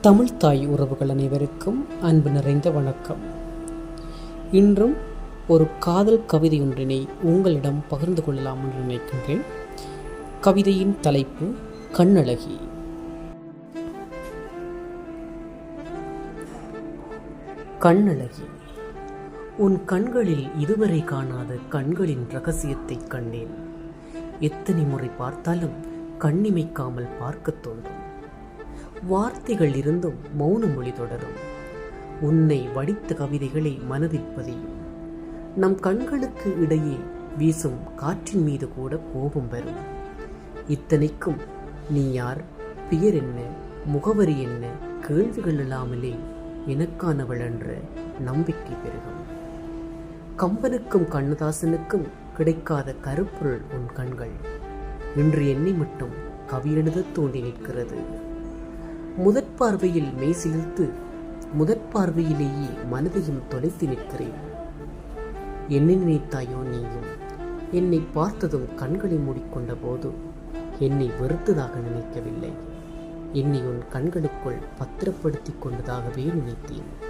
தமிழ் தாய் உறவுகள் அனைவருக்கும் அன்பு நிறைந்த வணக்கம். இன்றும் ஒரு காதல் கவிதை ஒன்றினை உங்களிடம் பகிர்ந்து கொள்ளலாம் என்று நினைக்கின்றேன். கவிதையின் தலைப்பு கண்ணழகி. கண்ணழகி. உன் கண்களில் இதுவரை காணாத கண்களின் ரகசியத்தைக் கண்டேன். எத்தனை முறை பார்த்தாலும் கண்ணிமைக்காமல் பார்க்கத் தோன்றும். வார்த்தைகள் இருந்தும் மௌன மொழி தொடரும். உன்னை வடித்த கவிதைகளை மனதில் பதியும். நம் கண்களுக்கு இடையே வீசும் காற்றின் மீது கூட கோபம் வரும். இத்தனைக்கும் நீ யார் பெயர் என்ன முகவரி என்ன கேள்விகள் இல்லாமலே எனக்கானவள் என்ற நம்பிக்கை பெருகும். கம்பனுக்கும் கண்ணதாசனுக்கும் கிடைக்காத கருப்பொருள் உன் கண்கள். இன்று என்னை மட்டும் கவி எழுத தூண்டி நிற்கிறது. முதற் பார்வையில் மெய் சிலிர்த்து முதற் பார்வையிலேயே மனதையும் தொலைத்து நிற்கிறேன். என்னை நினைத்தாயோ நீயும்? என்னை பார்த்ததும் கண்களை மூடிக்கொண்ட போது என்னை வெறுத்ததாக நினைக்கவில்லை. என்னை உன் கண்களுக்குள் பத்திரப்படுத்திக் கொண்டதாகவே நினைத்தேன்.